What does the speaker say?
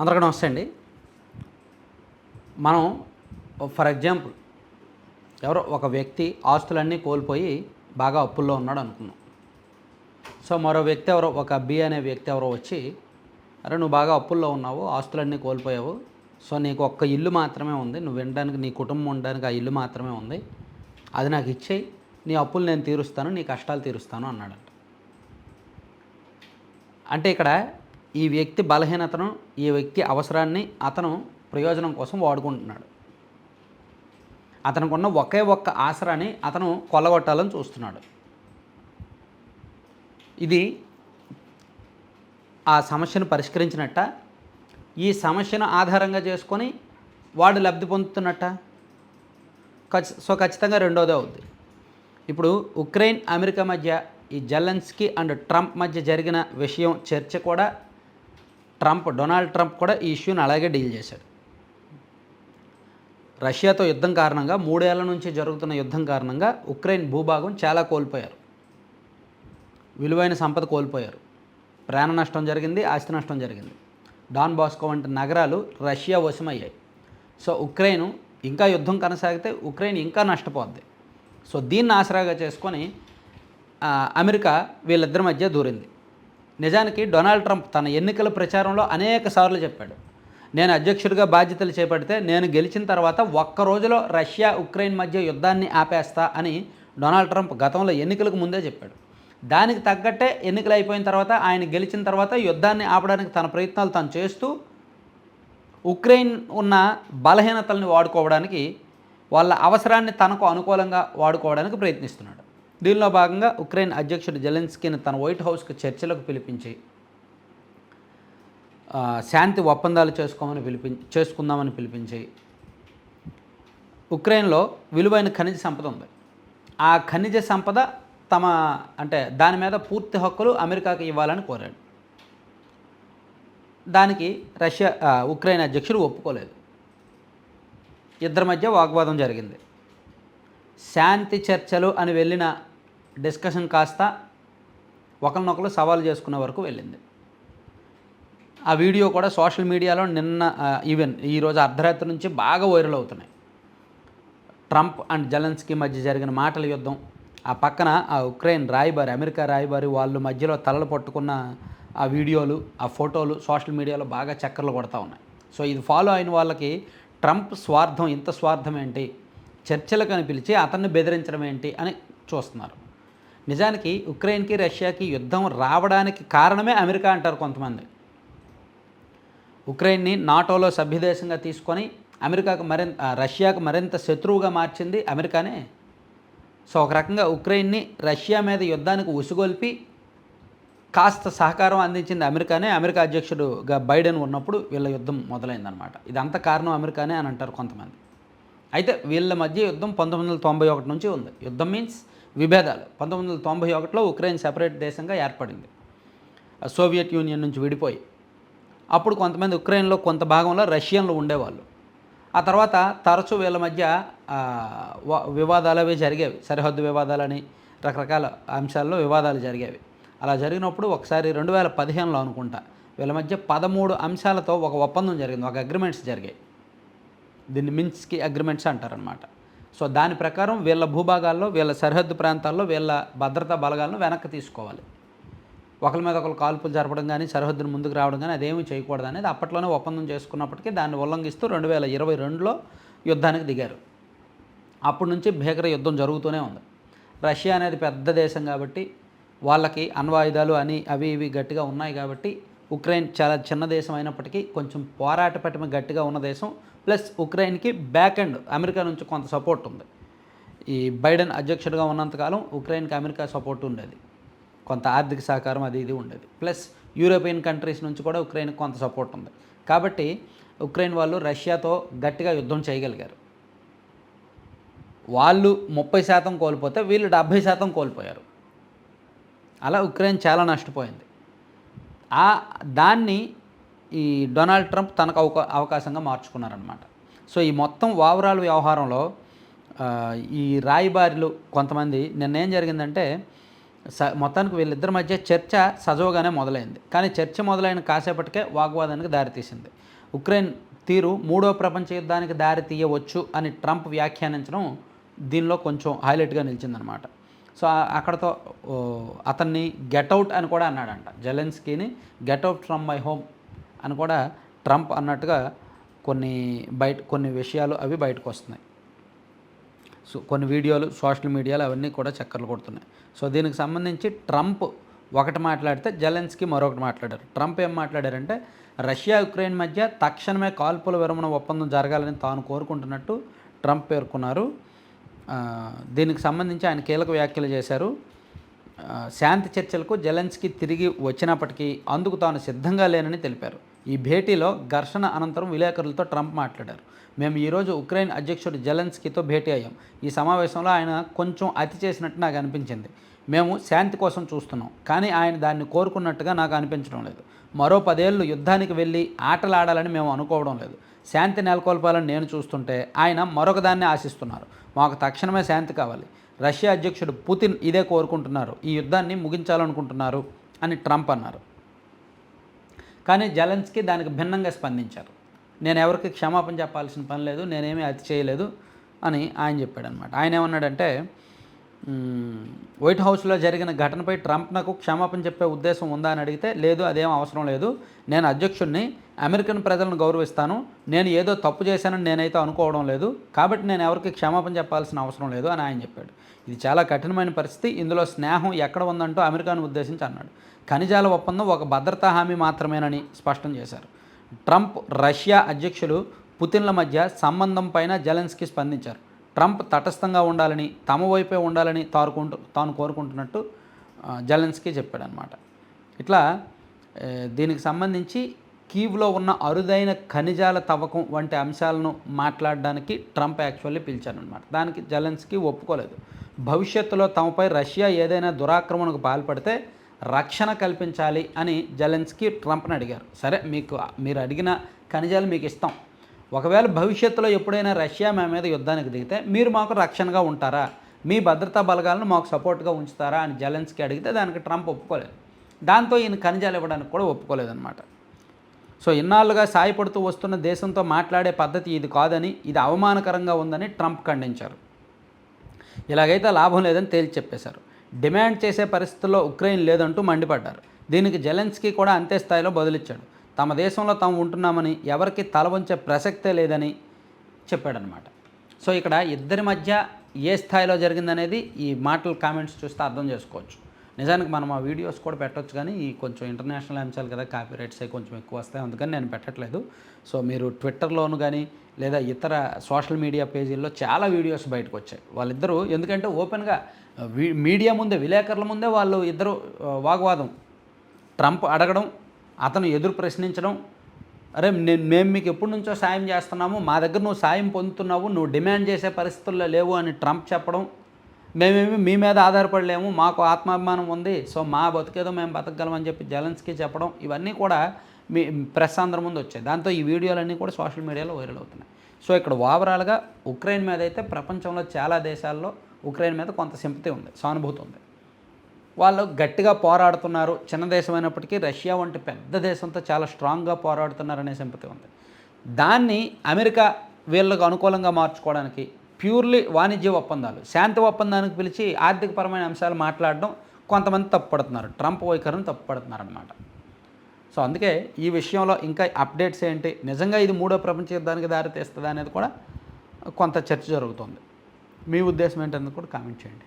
అందరికీ నమస్తే అండి. మనం ఫర్ ఎగ్జాంపుల్ ఎవరో ఒక వ్యక్తి ఆస్తులన్నీ కోల్పోయి బాగా అప్పుల్లో ఉన్నాడు అనుకున్నాం. సో మరో వ్యక్తి ఎవరో ఒక బి అనే వ్యక్తి ఎవరో వచ్చి అరే నువ్వు బాగా అప్పుల్లో ఉన్నావు ఆస్తులన్నీ కోల్పోయావు సో నీకు ఒక్క ఇల్లు మాత్రమే ఉంది నువ్వు వినడానికి నీ కుటుంబం ఉండడానికి ఆ ఇల్లు మాత్రమే ఉంది అది నాకు ఇచ్చేయి నీ అప్పులు నేను తీరుస్తాను నీ కష్టాలు తీరుస్తాను అన్నాడంట. అంటే ఇక్కడ ఈ వ్యక్తి బలహీనతను ఈ వ్యక్తి అవసరాన్ని అతను ప్రయోజనం కోసం వాడుకుంటున్నాడు. అతనికి ఉన్న ఒకే ఒక్క ఆసరాన్ని అతను కొల్లగొట్టాలని చూస్తున్నాడు. ఇది ఆ సమస్యను పరిష్కరించినట్ట? ఈ సమస్యను ఆధారంగా చేసుకొని వాడు లబ్ధి పొందుతున్నట్ట? సో ఖచ్చితంగా రెండోదే అవుద్ది. ఇప్పుడు ఉక్రెయిన్ అమెరికా మధ్య ఈ జెలెన్స్కీ అండ్ ట్రంప్ మధ్య జరిగిన విషయం చర్చ కూడా ట్రంప్ డొనాల్డ్ ట్రంప్ కూడా ఈ ఇష్యూని అలాగే డీల్ చేశాడు. రష్యాతో యుద్ధం కారణంగా మూడేళ్ళ నుంచి జరుగుతున్న యుద్ధం కారణంగా ఉక్రెయిన్ భూభాగం చాలా కోల్పోయారు. విలువైన సంపద కోల్పోయారు. ప్రాణ నష్టం జరిగింది ఆస్తి నష్టం జరిగింది. డాన్ బాస్కో వంటి నగరాలు రష్యా వశమయ్యాయి. సో ఉక్రెయిన్ ఇంకా యుద్ధం కొనసాగితే ఉక్రెయిన్ ఇంకా నష్టపోద్ది. సో దీన్ని ఆసరాగా చేసుకొని అమెరికా వీళ్ళిద్దరి మధ్య దూరింది. నిజానికి డొనాల్డ్ ట్రంప్ తన ఎన్నికల ప్రచారంలో అనేక సార్లు చెప్పాడు. నేను అధ్యక్షుడిగా బాధ్యతలు చేపడితే నేను గెలిచిన తర్వాత ఒక్క రోజులో రష్యా ఉక్రెయిన్ మధ్య యుద్ధాన్ని ఆపేస్తా అని డొనాల్డ్ ట్రంప్ గతంలో ఎన్నికలకు ముందే చెప్పాడు. దానికి తగ్గట్టే ఎన్నికలు అయిపోయిన తర్వాత ఆయన గెలిచిన తర్వాత యుద్ధాన్ని ఆపడానికి తన ప్రయత్నాలు తాను చేస్తూ ఉక్రెయిన్ ఉన్న బలహీనతల్ని వాడుకోవడానికి వాళ్ళ అవసరాన్ని తనకు అనుకూలంగా వాడుకోవడానికి ప్రయత్నిస్తున్నాడు. దీనిలో భాగంగా ఉక్రెయిన్ అధ్యక్షుడు జెలెన్స్కీని తన వైట్ హౌస్కి చర్చలకు పిలిపించి శాంతి ఒప్పందాలు చేసుకోమని పిలిపి చేసుకుందామని పిలిపించి ఉక్రెయిన్లో విలువైన ఖనిజ సంపద ఉంది. ఆ ఖనిజ సంపద తమ అంటే దాని మీద పూర్తి హక్కులు అమెరికాకు ఇవ్వాలని కోరాడు. దానికి రష్యా ఉక్రెయిన్ అధ్యక్షుడు ఒప్పుకోలేదు. ఇద్దరి మధ్య వాగ్వాదం జరిగింది. శాంతి చర్చలు అని వెళ్ళిన డిస్కషన్ కాస్త ఒకరినొకరు సవాల్ చేసుకునే వరకు వెళ్ళింది. ఆ వీడియో కూడా సోషల్ మీడియాలో నిన్న ఈవెన్ ఈరోజు అర్ధరాత్రి నుంచి బాగా వైరల్ అవుతున్నాయి. ట్రంప్ అండ్ జెలెన్స్కీ మధ్య జరిగిన మాటల యుద్ధం ఆ పక్కన ఆ ఉక్రెయిన్ రాయబారి అమెరికా రాయబారి వాళ్ళు మధ్యలో తలలు పట్టుకున్న ఆ వీడియోలు ఆ ఫోటోలు సోషల్ మీడియాలో బాగా చక్కర్లు కొడతా ఉన్నాయి. సో ఇది ఫాలో అయిన వాళ్ళకి ట్రంప్ స్వార్థం ఇంత స్వార్థం ఏంటి? చర్చలకు అని పిలిచి అతన్ని బెదిరించడం ఏంటి అని చూస్తున్నారు. నిజానికి ఉక్రెయిన్కి రష్యాకి యుద్ధం రావడానికి కారణమే అమెరికా అంటారు కొంతమంది. ఉక్రెయిన్ని నాటోలో సభ్యదేశంగా తీసుకొని అమెరికాకు మరింత రష్యాకు మరింత శత్రువుగా మార్చింది అమెరికానే. సో ఒక రకంగా ఉక్రెయిన్ని రష్యా మీద యుద్ధానికి ఉసుగొల్పి కాస్త సహకారం అందించింది అమెరికానే. అమెరికా అధ్యక్షుడుగా బైడెన్ ఉన్నప్పుడు వీళ్ళ యుద్ధం మొదలైందనమాట ఇదంతా కారణం అమెరికానే అని అంటారు కొంతమంది. అయితే వీళ్ళ మధ్య యుద్ధం పంతొమ్మిది వందల తొంభై ఒకటి నుంచి ఉంది. యుద్ధం మీన్స్ విభేదాలు. పంతొమ్మిది వందల తొంభై ఒకటిలో ఉక్రెయిన్ సెపరేట్ దేశంగా ఏర్పడింది. సోవియట్ యూనియన్ నుంచి విడిపోయి. అప్పుడు కొంతమంది ఉక్రెయిన్లో కొంత భాగంలో రష్యన్లు ఉండేవాళ్ళు. ఆ తర్వాత తరచూ వీళ్ళ మధ్య వివాదాలు అవి జరిగేవి. సరిహద్దు వివాదాలని రకరకాల అంశాల్లో వివాదాలు జరిగేవి. అలా జరిగినప్పుడు ఒకసారి రెండు వేల పదిహేనులో అనుకుంటా వీళ్ళ మధ్య పదమూడు అంశాలతో ఒక ఒప్పందం జరిగింది. ఒక అగ్రిమెంట్స్ జరిగాయి. దీన్ని మిన్స్కి అగ్రిమెంట్స్ అంటారనమాట సో దాని ప్రకారం వీళ్ళ భూభాగాల్లో వీళ్ళ సరిహద్దు ప్రాంతాల్లో వీళ్ళ భద్రతా బలగాలను వెనక్కి తీసుకోవాలి. ఒకరి మీద ఒకరు కాల్పులు జరపడం కానీ సరిహద్దును ముందుకు రావడం కానీ అదేమీ చేయకూడదు అనేది అప్పట్లోనే ఒప్పందం చేసుకున్నప్పటికీ దాన్ని ఉల్లంఘిస్తూ రెండు వేల ఇరవై రెండులో యుద్ధానికి దిగారు. అప్పటి నుంచి భీకర యుద్ధం జరుగుతూనే ఉంది. రష్యా అనేది పెద్ద దేశం కాబట్టి వాళ్ళకి అణ్వాయుధాలు అని అవి ఇవి గట్టిగా ఉన్నాయి కాబట్టి ఉక్రెయిన్ చాలా చిన్న దేశం అయినప్పటికీ కొంచెం పోరాట పటిమ గట్టిగా ఉన్న దేశం. ప్లస్ ఉక్రెయిన్కి బ్యాక్ అండ్ అమెరికా నుంచి కొంత సపోర్ట్ ఉంది. ఈ బైడెన్ అధ్యక్షుడిగా ఉన్నంతకాలం ఉక్రెయిన్కి అమెరికా సపోర్ట్ ఉండేది. కొంత ఆర్థిక సహకారం అది ఇది ఉండేది. ప్లస్ యూరోపియన్ కంట్రీస్ నుంచి కూడా ఉక్రెయిన్కి కొంత సపోర్ట్ ఉంది. కాబట్టి ఉక్రెయిన్ వాళ్ళు రష్యాతో గట్టిగా యుద్ధం చేయగలిగారు. వాళ్ళు ముప్పై శాతం కోల్పోతే వీళ్ళు డెబ్భై శాతం కోల్పోయారు. అలా ఉక్రెయిన్ చాలా నష్టపోయింది. ఆ దాన్ని ఈ డొనాల్డ్ ట్రంప్ తనకు అవకా అవకాశంగా మార్చుకున్నారనమాట సో ఈ మొత్తం ఓవరాల్ వ్యవహారంలో ఈ రాయిబారిలు కొంతమంది నిన్న ఏం జరిగిందంటే స మొత్తానికి వీళ్ళిద్దరి మధ్య చర్చ సజవుగానే మొదలైంది. కానీ చర్చ మొదలైన కాసేపటికే వాగ్వాదానికి దారితీసింది. ఉక్రెయిన్ తీరు మూడో ప్రపంచ యుద్ధానికి దారి తీయవచ్చు అని ట్రంప్ వ్యాఖ్యానించడం దీనిలో కొంచెం హైలైట్గా నిలిచిందనమాట సో అక్కడతో అతన్ని గెట్అవుట్ అని కూడా అన్నాడంట. జెలెన్స్కీని get out from my home అని కూడా ట్రంప్ అన్నట్టుగా కొన్ని బయట కొన్ని విషయాలు అవి బయటకు వస్తున్నాయి. సో కొన్ని వీడియోలు సోషల్ మీడియాలు అవన్నీ కూడా చక్కర్లు కొడుతున్నాయి. సో దీనికి సంబంధించి ట్రంప్ ఒకటి మాట్లాడితే జెలెన్స్కి మరొకటి మాట్లాడారు. ట్రంప్ ఏం మాట్లాడారంటే రష్యా ఉక్రెయిన్ మధ్య తక్షణమే కాల్పుల విరమణ ఒప్పందం జరగాలని తాను కోరుకుంటున్నట్టు ట్రంప్ పేర్కొన్నారు. దీనికి సంబంధించి ఆయన కీలక వ్యాఖ్యలు చేశారు. శాంతి చర్చలకు జెలెన్స్కి తిరిగి వచ్చినప్పటికీ అందుకు తాను సిద్ధంగా లేనని తెలిపారు. ఈ భేటీలో ఘర్షణ అనంతరం విలేకరులతో ట్రంప్ మాట్లాడారు. మేము ఈరోజు ఉక్రెయిన్ అధ్యక్షుడు జెలెన్స్కీతో భేటీ అయ్యాం. ఈ సమావేశంలో ఆయన కొంచెం అతి చేసినట్టు నాకు అనిపించింది. మేము శాంతి కోసం చూస్తున్నాం కానీ ఆయన దాన్ని కోరుకున్నట్టుగా నాకు అనిపించడం లేదు. మరో పదేళ్ళు యుద్ధానికి వెళ్ళి ఆటలాడాలని మేము అనుకోవడం లేదు. శాంతి నెలకొల్పాలని నేను చూస్తుంటే ఆయన మరొకదాన్ని ఆశిస్తున్నారు. మాకు తక్షణమే శాంతి కావాలి. రష్యా అధ్యక్షుడు పుతిన్ ఇదే కోరుకుంటున్నారు. ఈ యుద్ధాన్ని ముగించాలనుకుంటున్నారు అని ట్రంప్ అన్నారు. కానీ జలెన్స్కి దానికి భిన్నంగా స్పందించారు. నేను ఎవరికి క్షమాపణ చెప్పాల్సిన పని లేదు నేనేమీ అతి చేయలేదు అని ఆయన చెప్పాడు అనమాట ఆయన ఏమన్నాడంటే వైట్ హౌస్లో జరిగిన ఘటనపై ట్రంప్ నాకు క్షమాపణ చెప్పే ఉద్దేశం ఉందా అని అడిగితే లేదు అదేం అవసరం లేదు. నేను అధ్యక్షుడిని అమెరికన్ ప్రజలను గౌరవిస్తాను. నేను ఏదో తప్పు చేశానని నేనైతే అనుకోవడం లేదు. కాబట్టి నేను ఎవరికి క్షమాపణ చెప్పాల్సిన అవసరం లేదు అని ఆయన చెప్పాడు. ఇది చాలా కఠినమైన పరిస్థితి. ఇందులో స్నేహం ఎక్కడ ఉందంటూ అమెరికాను ఉద్దేశించి అన్నాడు. ఖనిజాల ఒప్పందం ఒక భద్రతా హామీ మాత్రమేనని స్పష్టం చేశారు. ట్రంప్ రష్యా అధ్యక్షులు పుతిన్ల మధ్య సంబంధం పైన జలెన్స్కి స్పందించారు. ట్రంప్ తటస్థంగా ఉండాలని తమ వైపే ఉండాలని తారుకుంటూ తాను కోరుకుంటున్నట్టు జలెన్స్కి చెప్పాడనమాట ఇట్లా దీనికి సంబంధించి కీవ్లో ఉన్న అరుదైన ఖనిజాల తవ్వకం వంటి అంశాలను మాట్లాడడానికి ట్రంప్ యాక్చువల్లీ పిలిచారనమాట దానికి జెలెన్స్కి ఒప్పుకోలేదు. భవిష్యత్తులో తమపై రష్యా ఏదైనా దురాక్రమణకు పాల్పడితే రక్షణ కల్పించాలి అని జలెన్స్కీ ట్రంప్ని అడిగారు. సరే మీకు మీరు అడిగిన ఖనిజాలు మీకు ఇస్తాం. ఒకవేళ భవిష్యత్తులో ఎప్పుడైనా రష్యా మా మీద యుద్ధానికి దిగితే మీరు మాకు రక్షణగా ఉంటారా? మీ భద్రతా బలగాలను మాకు సపోర్ట్గా ఉంచుతారా? అని జలెన్స్కి అడిగితే దానికి ట్రంప్ ఒప్పుకోలేదు. దాంతో ఈయన ఖనిజాలు ఇవ్వడానికి కూడా ఒప్పుకోలేదన్నమాట. సో ఇన్నాళ్ళుగా సాయపడుతూ వస్తున్న దేశంతో మాట్లాడే పద్ధతి ఇది కాదని ఇది అవమానకరంగా ఉందని ట్రంప్ ఖండించారు. ఇలాగైతే లాభం లేదని తేల్చి చెప్పేశారు. డిమాండ్ చేసే పరిస్థితుల్లో ఉక్రెయిన్ లేదంటూ మండిపడ్డారు. దీనికి జెలెన్స్కీ కూడా అంతే స్థాయిలో బదులిచ్చాడు. తమ దేశంలో తాము ఉంటున్నామని ఎవరికి తల వంచే ప్రసక్తే లేదని చెప్పాడనమాట సో ఇక్కడ ఇద్దరి మధ్య ఏ స్థాయిలో జరిగిందనేది ఈ మాటల కామెంట్స్ చూస్తే అర్థం చేసుకోవచ్చు. నిజానికి మనం ఆ వీడియోస్ కూడా పెట్టొచ్చు కానీ కొంచెం ఇంటర్నేషనల్ అంశాలు కదా కాపీ రైట్స్ అవి కొంచెం ఎక్కువ వస్తాయి. అందుకని నేను పెట్టట్లేదు. సో మీరు ట్విట్టర్లోను కానీ లేదా ఇతర సోషల్ మీడియా పేజీల్లో చాలా వీడియోస్ బయటకు వచ్చాయి. వాళ్ళిద్దరూ ఎందుకంటే ఓపెన్గా వీ- మీడియా ముందే విలేకరుల ముందే వాళ్ళు ఇద్దరు వాగ్వాదం. ట్రంప్ అడగడం అతను ఎదురు ప్రశ్నించడం అరే నేను మేము మీకు ఎప్పటి నుంచో సాయం చేస్తున్నాము మా దగ్గర నువ్వు సాయం పొందుతున్నావు నువ్వు డిమాండ్ చేసే పరిస్థితుల్లో లేవు అని ట్రంప్ చెప్పడం మేమేమి మీ మీద ఆధారపడలేము మాకు ఆత్మాభిమానం ఉంది సో మా బతికేదో మేము బతకగలమని చెప్పి జలన్స్కి చెప్పడం ఇవన్నీ కూడా మీ ప్రెస్ అందరి ముందు వచ్చాయి. దాంతో ఈ వీడియోలన్నీ కూడా సోషల్ మీడియాలో వైరల్ అవుతున్నాయి. సో ఇక్కడ ఓవరాల్గా ఉక్రెయిన్ మీద అయితే ప్రపంచంలో చాలా దేశాల్లో ఉక్రెయిన్ మీద కొంత సింపతి ఉంది సానుభూతి ఉంది. వాళ్ళు గట్టిగా పోరాడుతున్నారు చిన్న దేశం అయినప్పటికీ రష్యా వంటి పెద్ద దేశంతో చాలా స్ట్రాంగ్గా పోరాడుతున్నారనే సింపతి ఉంది. దాన్ని అమెరికా వీళ్ళకు అనుకూలంగా మార్చుకోవడానికి ప్యూర్లీ వాణిజ్య ఒప్పందాలు. శాంతి ఒప్పందానికి పిలిచి ఆర్థికపరమైన అంశాలు మాట్లాడడం కొంతమంది తప్పుపడుతున్నారు. ట్రంప్ వైఖరిని తప్పుపడుతున్నారు అనమాట సో అందుకే ఈ విషయంలో ఇంకా అప్డేట్స్ ఏంటి? నిజంగా ఇది మూడో ప్రపంచ యుద్ధానికి దారితీస్తుందా అనేది కూడా కొంత చర్చ జరుగుతుంది. మీ ఉద్దేశం ఏంటనేది కూడా కామెంట్ చేయండి.